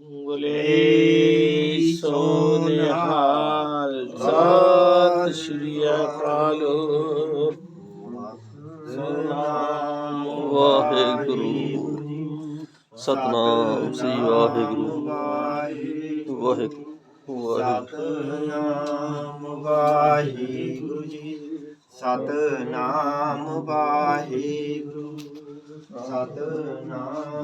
बोले सोनिहाल सत श्री अकाल वाहे गुरु सतनाम श्री वाहे गुरु वाहे सतनाम वाहे गुरु जी सतनाम वाहे गुरु, सतनाम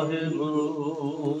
ਸਾਹਿਬ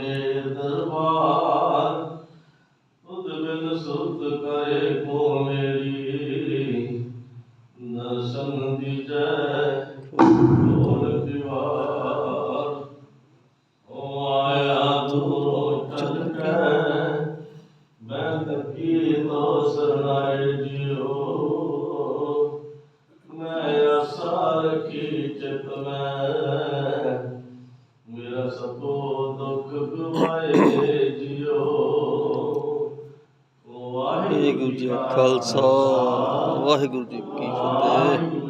अपने दरबार उद्विन सुत करे को मेरी। दर्शन विजय ढोल दीवार। ओ आया दूरो टटके मैं तकी तो सरनाए जी। ਮੇਰਾ ਸਭੋ ਗਵਾਏ ਜਿਉ ਵਾਹਿਗੁਰੂ ਜੀ ਕਾ ਖਾਲਸਾ ਵਾਹਿਗੁਰੂ ਜੀ ਕੀ ਫਤਿਹ।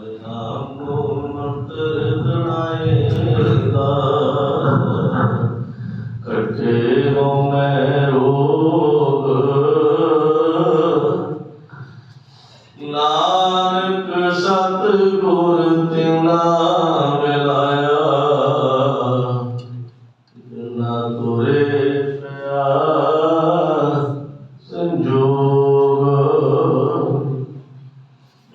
阿弥陀。